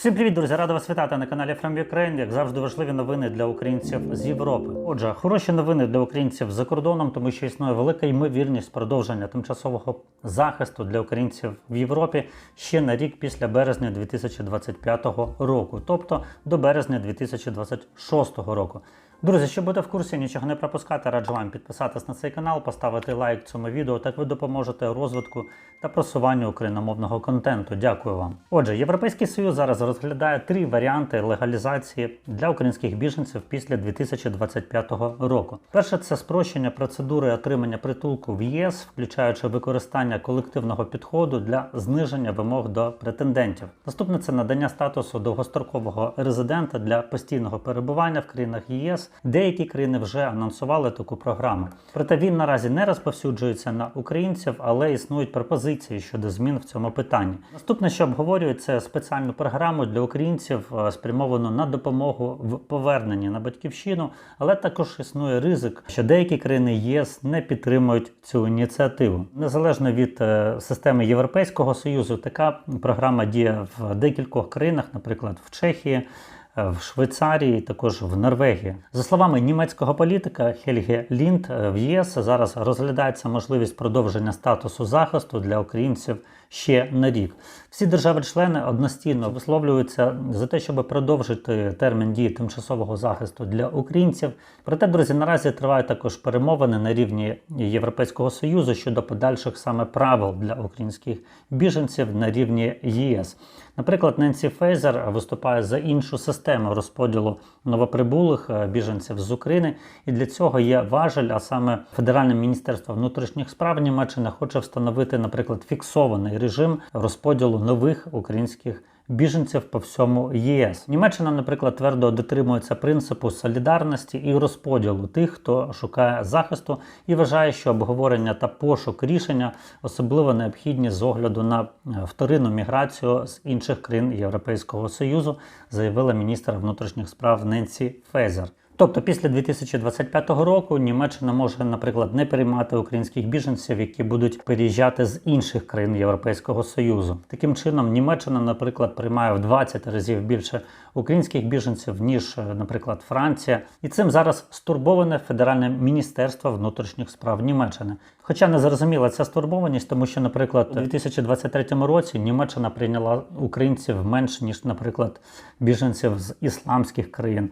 Всім привіт, друзі! Рада вас вітати на каналі From Ukraine. Як завжди, важливі новини для українців з Європи. Отже, хороші новини для українців за кордоном, тому що існує велика ймовірність продовження тимчасового захисту для українців в Європі ще на рік після березня 2025 року, тобто до березня 2026 року. Друзі, щоб бути в курсі, нічого не пропускати, раджу вам підписатись на цей канал, поставити лайк цьому відео. Так ви допоможете розвитку та просуванню україномовного контенту. Дякую вам. Отже, Європейський Союз зараз розглядає три варіанти легалізації для українських біженців після 2025 року. Перше це спрощення процедури отримання притулку в ЄС, включаючи використання колективного підходу для зниження вимог до претендентів. Наступне це надання статусу довгострокового резидента для постійного перебування в країнах ЄС. Деякі країни вже анонсували таку програму. Проте він наразі не розповсюджується на українців, але існують пропозиції щодо змін в цьому питанні. Наступне, що обговорюють, це спеціальну програму для українців, е, спрямовану на допомогу в поверненні на батьківщину, але також існує ризик, що деякі країни ЄС не підтримують цю ініціативу. Незалежно від е, системи Європейського союзу, така програма діє в декількох країнах, наприклад, в Чехії. В Швейцарії, також в Норвегії, за словами німецького політика Хельге Лінд, е, в ЄС зараз розглядається можливість продовження статусу захисту для українців ще на рік. Всі держави-члени одностійно висловлюються за те, щоб продовжити термін дії тимчасового захисту для українців. Проте, друзі, наразі тривають також перемовини на рівні Європейського союзу щодо подальших саме правил для українських біженців на рівні ЄС. Наприклад, Ненсі Фейзер виступає за іншу систему розподілу новоприбулих е, біженців з України, і для цього є важель, а саме Федеральне міністерство внутрішніх справ Німеччини хоче встановити, наприклад, фіксований режим розподілу нових українських. Біженців по всьому ЄС Німеччина, наприклад, твердо дотримується принципу солідарності і розподілу тих, хто шукає захисту, і вважає, що обговорення та пошук рішення особливо необхідні з огляду на е, вторинну міграцію з інших країн Європейського союзу, заявила міністр внутрішніх справ Ненсі Фезер. Тобто після 2025 року Німеччина може, наприклад, не приймати українських біженців, які будуть переїжджати з інших країн Європейського союзу. Таким чином, Німеччина, наприклад, приймає в 20 разів більше українських біженців ніж, е, наприклад, Франція, і цим зараз стурбоване Федеральне міністерство внутрішніх справ Німеччини. Хоча не зрозуміла ця стурбованість, тому що, наприклад, у 2023 році Німеччина прийняла українців менш ніж, наприклад, біженців з ісламських країн.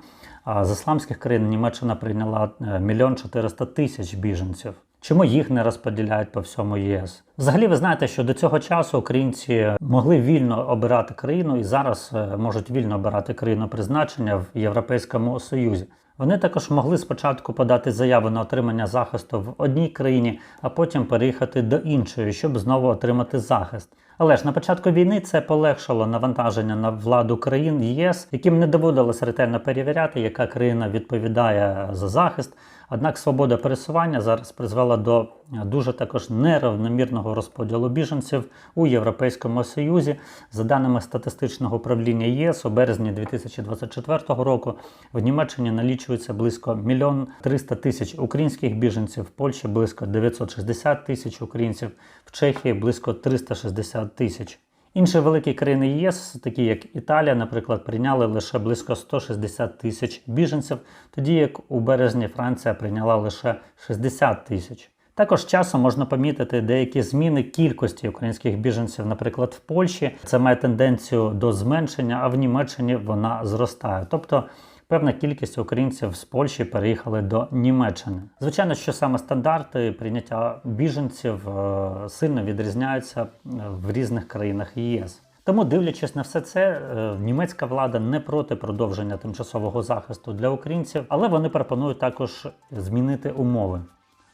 А з ісламських країн Німеччина прийняла е, мільйон 400 тисяч біженців. Чому їх не розподіляють по всьому ЄС? Взагалі, ви знаєте, що до цього часу українці могли вільно обирати країну і зараз е, можуть вільно обирати країну призначення в Європейському Союзі. Вони також могли спочатку подати заяву на отримання захисту в одній країні, а потім переїхати до іншої, щоб знову отримати захист. Але ж на початку війни це полегшило навантаження на владу країн ЄС, яким не доводилось ретельно перевіряти, яка країна відповідає за захист. Однак свобода пересування зараз призвела до дуже також неравномірного розподілу біженців у Європейському Союзі. За даними статистичного управління ЄС, у березні 2024 року в Німеччині налічується близько 1 300 тисяч українських біженців, в Польщі близько 960 тисяч українців, в Чехії близько 360 тисяч. Інші великі країни ЄС, такі як Італія, наприклад, прийняли лише близько 160 тисяч біженців, тоді як у березні Франція прийняла лише 60 тисяч. Також часом можна помітити деякі зміни кількості українських біженців, наприклад, в Польщі. Це має тенденцію до зменшення, а в Німеччині вона зростає. Тобто певна кількість українців з Польщі переїхали до Німеччини. Звичайно, що саме стандарти прийняття біженців е, сильно відрізняються е, в різних країнах ЄС. Тому, дивлячись на все це, е, німецька влада не проти продовження тимчасового захисту для українців, але вони пропонують також змінити умови.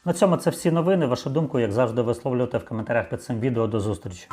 На цьому це всі новини. Вашу думку, як завжди, висловлюйте в коментарях під цим відео. До зустрічі.